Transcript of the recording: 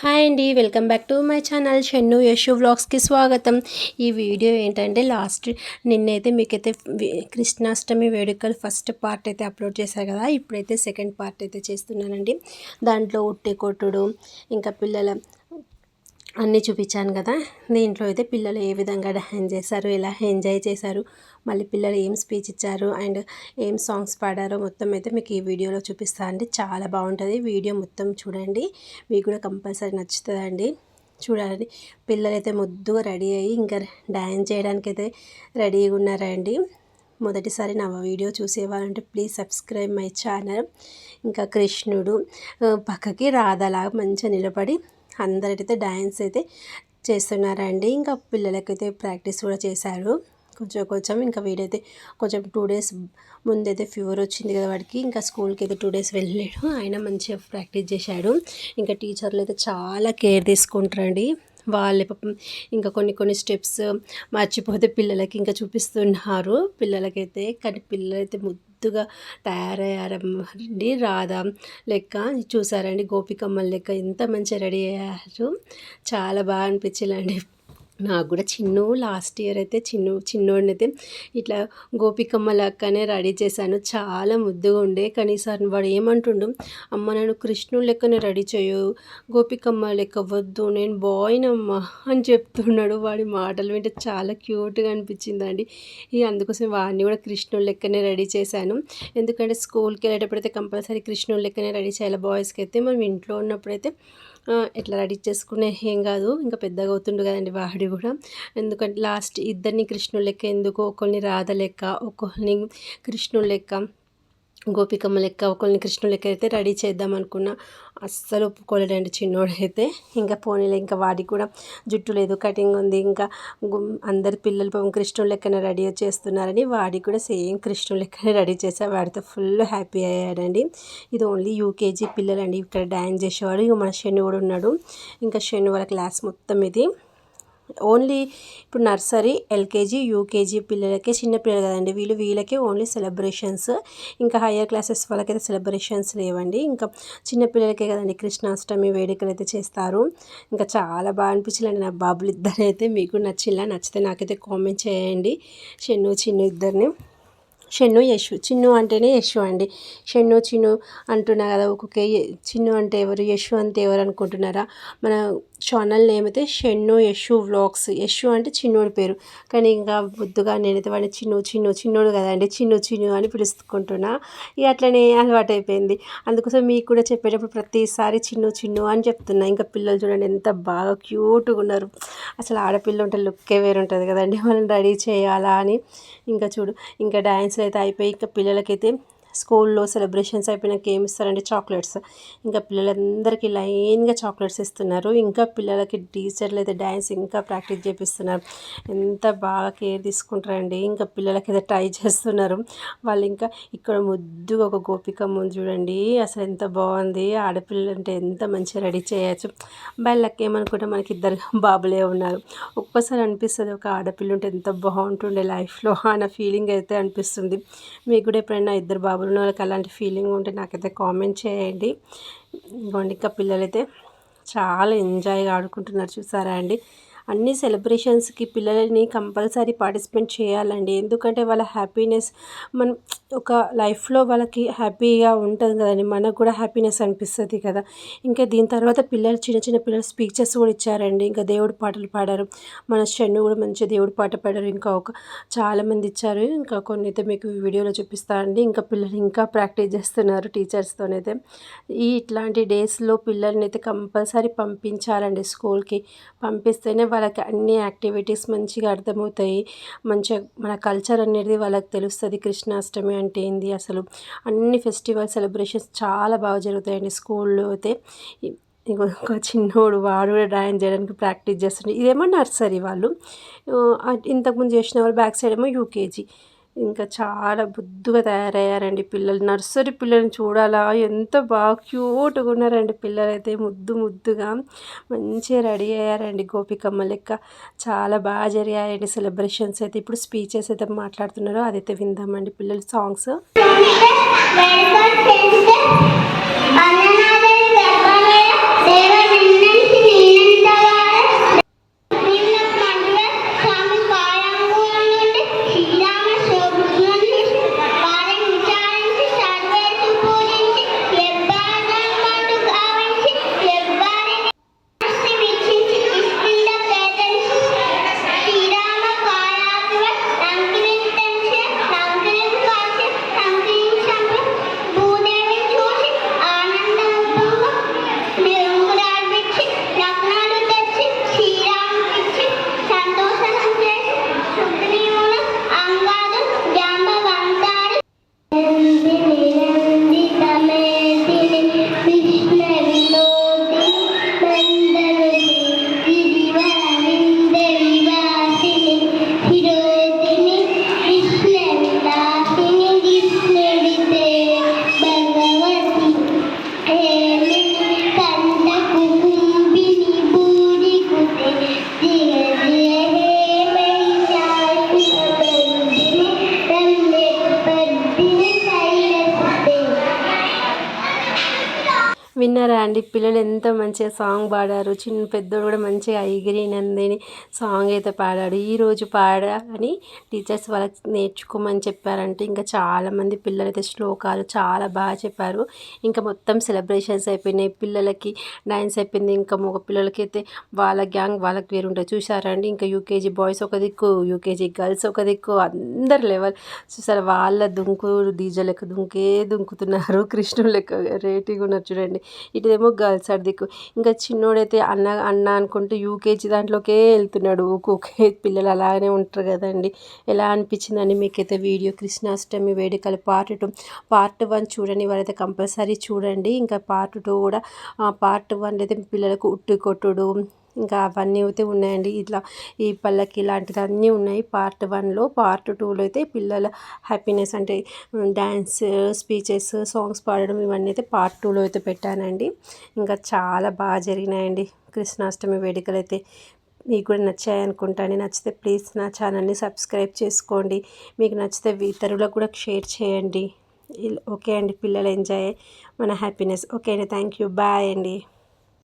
Hi అండి welcome back to my channel Shannu Yashu వ్లాగ్స్కి స్వాగతం. ఈ వీడియో ఏంటంటే లాస్ట్ నిన్నైతే మీకైతే కృష్ణాష్టమి వేడుకలు ఫస్ట్ పార్ట్ అయితే అప్లోడ్ చేశారు కదా ఇప్పుడైతే సెకండ్ పార్ట్ అయితే చేస్తున్నానండి. దాంట్లో ఉట్టి కొట్టుడు ఇంకా పిల్లల అన్నీ చూపించాను కదా. దీంట్లో అయితే పిల్లలు ఏ విధంగా డ్యాన్స్ చేశారు ఎలా ఎంజాయ్ చేశారు మళ్ళీ పిల్లలు ఏం స్పీచ్ ఇచ్చారు అండ్ ఏం సాంగ్స్ పాడారో మొత్తం అయితే మీకు ఈ వీడియోలో చూపిస్తాను అండి. చాలా బాగుంటుంది. వీడియో మొత్తం చూడండి. మీకు కూడా కంపల్సరీ నచ్చుతుందండి. చూడాలి. పిల్లలైతే ముద్దుగా రెడీ అయ్యి ఇంకా డ్యాన్స్ చేయడానికి అయితే రెడీగా ఉన్నారండి. మొదటిసారి నా వీడియో చూసేవాళ్ళంటే ప్లీజ్ సబ్స్క్రైబ్ మై ఛానల్. ఇంకా కృష్ణుడు పక్కకి రాధలాగా మంచిగా నిలబడి అందరైతే డ్యాన్స్ అయితే చేస్తున్నారండి. ఇంకా పిల్లలకైతే ప్రాక్టీస్ కూడా చేశారు. కొంచెం కొంచెం ఇంకా వీడైతే కొంచెం టూ డేస్ ముందైతే ఫీవర్ వచ్చింది కదా వాడికి. ఇంకా స్కూల్కి అయితే టూ డేస్ వెళ్ళలేడు ఆయన మంచిగా ప్రాక్టీస్ చేశాడు. ఇంకా టీచర్లు అయితే చాలా కేర్ తీసుకుంటారండి. వాళ్ళే పాపం ఇంకా కొన్ని కొన్ని స్టెప్స్ మర్చిపోతే పిల్లలకి ఇంకా చూపిస్తున్నారు. పిల్లలకైతే కానీ పిల్లలైతే ముద్దుగా తయారయ్యారండి. రాధా లెక్క చూసారండి. గోపికమ్మ లెక్క ఎంత మంచిగా రెడీ అయ్యారు. చాలా బాగా అనిపించిందండి. నాకు కూడా చిన్ను లాస్ట్ ఇయర్ అయితే చిన్ను చిన్నోడిని అయితే ఇట్లా గోపికమ్మ లెక్కనే రెడీ చేశాను. చాలా ముద్దుగా ఉండే. కానీ సార్ వాడు ఏమంటుండు అమ్మ నన్ను కృష్ణుడు లెక్కనే రెడీ చేయు గోపికమ్మ లెక్క వద్దు నేను బాయ్నమ్మా అని చెప్తున్నాడు. వాడి మాటలు వింటే చాలా క్యూట్గా అనిపించిందండి. ఇక అందుకోసం వాడిని కూడా కృష్ణుడు లెక్కనే రెడీ చేశాను. ఎందుకంటే స్కూల్కి వెళ్ళేటప్పుడైతే కంపల్సరీ కృష్ణుడు లెక్కనే రెడీ చేయాలి. బాయ్స్కి అయితే మనం ఇంట్లో ఉన్నప్పుడైతే ఇట్లా రెడీ చేసుకునే ఏం కాదు. ఇంకా పెద్దగా అవుతుండు కదండి వాహడి కూడా. ఎందుకంటే లాస్ట్ ఇద్దరిని కృష్ణుడు లెక్క ఎందుకు ఒకరిని రాధ లెక్క ఒకరిని కృష్ణుడు లెక్క. గోపికమ్మ లెక్క ఒకరిని కృష్ణుడు లెక్క అయితే రెడీ చేద్దాం అనుకున్నా. అస్సలు ఒప్పుకోలేడండి చిన్నోడైతే. ఇంకా పోనీలే ఇంకా వాడికి కూడా జుట్టు లేదు కటింగ్ ఉంది. ఇంకా అందరి పిల్లలు పాపం కృష్ణుడు లెక్కనే రెడీ చేస్తున్నారని వాడికి కూడా సేమ్ కృష్ణుడు లెక్కనే రెడీ చేశా వాడితో ఫుల్ హ్యాపీ అయ్యాడండి. ఇది ఓన్లీ యూకేజీ పిల్లలండి. ఇక్కడ డ్యాన్స్ చేసేవాడు. ఇక మన శని కూడా ఉన్నాడు. ఇంకా శని వాళ్ళ క్లాస్ మొత్తం ఇది. ఓన్లీ ఇప్పుడు నర్సరీ ఎల్కేజీ యూకేజీ పిల్లలకే చిన్నపిల్లలు కదండి. వీళ్ళు వీళ్ళకే ఓన్లీ సెలబ్రేషన్స్. ఇంకా హయ్యర్ క్లాసెస్ వాళ్ళకైతే సెలబ్రేషన్స్ లేవండి. ఇంకా చిన్నపిల్లలకే కదండి కృష్ణాష్టమి వేడుకలు అయితే చేస్తారు. ఇంకా చాలా బాగా అనిపించిందండి నా బాబులు ఇద్దరు అయితే మీకు నచ్చిలా నచ్చితే నాకైతే కామెంట్ చేయండి. చిన్ను చిన్ను ఇద్దరిని. షెన్ను యశు. చిన్ను అంటేనే యశు అండి. షెన్ను చిన్ను అంటున్నా కదా ఒక్కొక్క చిన్ను అంటే ఎవరు యశు అంటే ఎవరు అనుకుంటున్నారా? మన ఛానల్ నేమ్ అయితే షెన్ను యశు వ్లాగ్స్. యశు అంటే చిన్నోడి పేరు. కానీ ఇంకా బుద్దుగా నేనైతే వాడిని చిన్ను చిన్ను చిన్నోడు కదండి. చిన్ను చిన్ను అని పిలుచుకుంటున్నా ఇక అట్లనే అలవాటు అయిపోయింది అందుకోసం మీకు కూడా చెప్పేటప్పుడు ప్రతిసారి చిన్ను చిన్ను అని చెప్తున్నా. ఇంకా పిల్లలు చూడండి ఎంత బాగా క్యూట్గా ఉన్నారు. అసలు ఆడపిల్ల ఉంటే లుక్కే వేరు ఉంటుంది కదండి. వాళ్ళని రెడీ చేయాలా అని. ఇంకా చూడు ఇంకా డ్యాన్స్లు అయితే అయిపోయి ఇంకా పిల్లలకైతే స్కూల్లో సెలబ్రేషన్స్ అయిపోయినాక ఏమి ఇస్తారంటే చాక్లెట్స్. ఇంకా పిల్లలందరికీ లైన్గా చాక్లెట్స్ ఇస్తున్నారు. ఇంకా పిల్లలకి టీచర్లు అయితే డ్యాన్స్ ఇంకా ప్రాక్టీస్ చేపిస్తున్నారు. ఎంత బాగా కేర్ తీసుకుంటారండి. ఇంకా పిల్లలకి అయితే ట్రై చేస్తున్నారు. వాళ్ళు ఇంకా ఇక్కడ ముద్దుగా ఒక గోపికమ్మ ముందు చూడండి. అసలు ఎంత బాగుంది. ఆడపిల్లలు అంటే ఎంత మంచిగా రెడీ చేయొచ్చు. వాళ్ళకి ఏమనుకుంటే మనకి ఇద్దరు బాబులే ఉన్నారు. ఒక్కసారి అనిపిస్తుంది ఒక ఆడపిల్ల ఉంటే ఎంత బాగుంటుండే లైఫ్లో అన్న ఫీలింగ్ అయితే అనిపిస్తుంది. మీకు కూడా ఎప్పుడైనా ఇద్దరు బాబులు ఉన్న వాళ్ళకి అలాంటి ఫీలింగ్ ఉంటే నాకైతే కామెంట్ చేయండి. ఇంకోండి ఇంకా పిల్లలైతే చాలా ఎంజాయ్గా ఆడుకుంటున్నారు చూసారా అండి? అన్ని సెలబ్రేషన్స్కి పిల్లలని కంపల్సరీ పార్టిసిపేట్ చేయాలండి. ఎందుకంటే వాళ్ళ హ్యాపీనెస్ మనం ఒక లైఫ్లో వాళ్ళకి హ్యాపీగా ఉంటుంది కదండి. మనకు కూడా హ్యాపీనెస్ అనిపిస్తుంది కదా. ఇంకా దీని తర్వాత పిల్లలు చిన్న చిన్న పిల్లలు స్పీచెస్ కూడా ఇచ్చారండి. ఇంకా దేవుడి పాటలు పాడారు. మన షన్ను కూడా మంచి దేవుడి పాట పాడారు. ఇంకా ఒక చాలామంది ఇచ్చారు. ఇంకా కొన్ని అయితే మీకు వీడియోలో చూపిస్తారండి ఇంకా పిల్లలు ఇంకా ప్రాక్టీస్ చేస్తున్నారు టీచర్స్తోనైతే. ఈ ఇట్లాంటి డేస్లో పిల్లల్ని అయితే కంపల్సరీ పంపించాలండి స్కూల్కి. పంపిస్తేనే వాళ్ళకి అన్ని యాక్టివిటీస్ మంచిగా అర్థమవుతాయి. మంచిగా మన కల్చర్ అనేది వాళ్ళకి తెలుస్తుంది. కృష్ణాష్టమి అంటే ఏంది అసలు? అన్ని ఫెస్టివల్ సెలబ్రేషన్స్ చాలా బాగా జరుగుతాయండి. స్కూల్లో అయితే ఇంకొక చిన్నోడు వాడు కూడా డ్రాయింగ్ చేయడానికి ప్రాక్టీస్ చేస్తుండే. ఇదేమో నర్సరీ వాళ్ళు. ఇంతకుముందు చేసిన వాళ్ళు బ్యాక్ సైడ్ ఏమో యూకేజీ. ఇంకా చాలా బుద్దుగా తయారయ్యారండి పిల్లలు. నర్సరీ పిల్లల్ని చూడాలా? ఎంత బాగా క్యూట్గా ఉన్నారండి పిల్లలైతే. ముద్దు ముద్దుగా మంచిగా రెడీ అయ్యారండి గోపికమ్మ లెక్క. చాలా బాగా జరిగాయండి సెలబ్రేషన్స్ అయితే. ఇప్పుడు స్పీచెస్ అయితే మాట్లాడుతున్నారో. అదైతే విందామండి పిల్లల సాంగ్స్. విన్నారా అండి? పిల్లలు ఎంత మంచిగా సాంగ్ పాడారు. చిన్న పెద్దోడు కూడా మంచిగా ఐగిరి నందిని సాంగ్ అయితే పాడాడు. ఈరోజు పాడా అని టీచర్స్ వాళ్ళకి నేర్చుకోమని చెప్పారంటే ఇంకా చాలామంది పిల్లలు అయితే శ్లోకాలు చాలా బాగా చెప్పారు. ఇంకా మొత్తం సెలబ్రేషన్స్ అయిపోయినాయి. పిల్లలకి డాన్స్ అయిపోయింది. ఇంకా మగ పిల్లలకి అయితే వాళ్ళ గ్యాంగ్ వాళ్ళకి వేరు ఉంటుంది. చూసారా అండి? ఇంకా యూకేజీ బాయ్స్ ఒక దిక్కు యూకేజీ గర్ల్స్ ఒక దిక్కు. అందరు లెవెల్. చూసారు వాళ్ళ దుంకు డీజే లెక్క దుంకే దుంకుతున్నారు. కృష్ణుడు లెక్క రేటింగ్ ఉన్నారు చూడండి. ఇటుదేమో గర్ల్స్ అటు దిక్కు. ఇంకా చిన్నోడైతే అన్న అన్న అనుకుంటూ యూకేజీ దాంట్లోకే వెళ్తున్నాడు. ఊకే పిల్లలు అలానే ఉంటారు కదండి. ఎలా అనిపించిందని మీకైతే వీడియో? కృష్ణాష్టమి వేడుకలు పార్ట్ టూ. పార్ట్ వన్ చూడండి వారైతే కంపల్సరీ చూడండి. ఇంకా పార్ట్ టూ కూడా పార్ట్ వన్ అయితే పిల్లలకు ఉట్టి కొట్టుడు ఇంకా అవన్నీ అయితే ఉన్నాయండి. ఇట్లా ఈ పల్లకి ఇలాంటిది అన్నీ ఉన్నాయి. పార్ట్ వన్లో పార్ట్ టూలో అయితే పిల్లల హ్యాపీనెస్ అంటే డ్యాన్స్ స్పీచెస్ సాంగ్స్ పాడడం ఇవన్నీ అయితే పార్ట్ టూలో అయితే పెట్టానండి. ఇంకా చాలా బాగా జరిగినాయండి. కృష్ణాష్టమి వేడుకలు అయితే మీకు కూడా నచ్చాయి అనుకుంటాను. నచ్చితే ప్లీజ్ నా ఛానల్ని సబ్స్క్రైబ్ చేసుకోండి. మీకు నచ్చితే ఇతరులకు కూడా షేర్ చేయండి. ఓకే అండి. పిల్లలు ఎంజాయ్ మన హ్యాపీనెస్. ఓకే అండి. Thank you. బాయ్ అండి.